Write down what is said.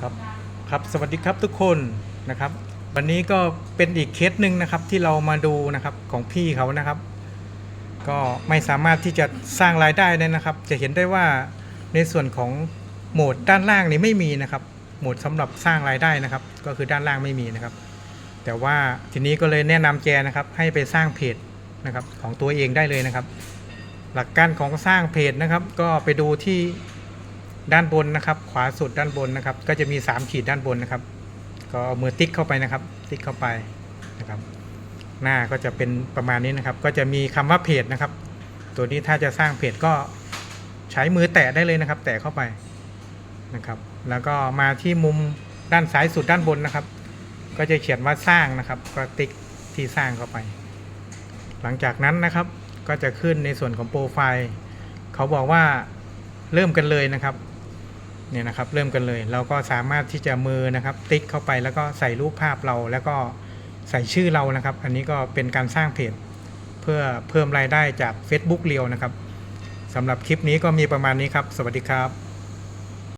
ครับครับสวัสดีครับทุกคนนะครับ วันนี้ก็เป็นอีกเคสหนึ่งนะครับที่เรามาดูนะครับของพี่เขานะครับ ก็ไม่สามารถที่จะสร้างรายได้ได้นะครับ จะเห็นได้ว่าในส่วนของโหมดด้านล่างนี่ไม่มีนะครับ โหมดสำหรับสร้างรายได้นะครับ ก็คือด้านล่างไม่มีนะครับ แต่ว่าทีนี้ก็เลยแนะนำแจนะครับ ให้ไปสร้างเพจนะครับของตัวเองได้เลยนะครับ หลักการของสร้างเพจนะครับ ก็ไปดูที่ ด้านบนนะครับ ขวาสุดด้านบนนะครับ ก็จะมี 3 ขีดด้านบนนะครับ ก็เอามือติ๊กเข้าไปนะครับ ติ๊กเข้าไปนะครับ หน้าก็จะเป็นประมาณนี้นะครับ ก็จะมีคำว่าเพจนะครับ ตัวนี้ถ้าจะสร้างเพจก็ใช้มือแตะได้เลยนะครับ แตะเข้าไปนะครับ แล้วก็มาที่มุมด้านซ้ายสุดด้านบนนะครับ ก็จะเขียนว่าสร้างนะครับ ก็ติ๊กที่สร้างเข้าไป หลังจากนั้นนะครับ ก็จะขึ้นในส่วนของโปรไฟล์ เขาบอกว่าเริ่มกันเลยนะครับ เนี่ยนะครับเริ่มกันเลย เราก็สามารถที่จะมือนะครับ ติ๊กเข้าไปแล้วก็ใส่รูปภาพเราแล้วก็ใส่ชื่อเรานะครับ อันนี้ก็เป็นการสร้างเพจเพื่อเพิ่มรายได้จาก Facebook เรียวนะครับสำหรับคลิปนี้ก็มีประมาณนี้ครับ สวัสดีครับ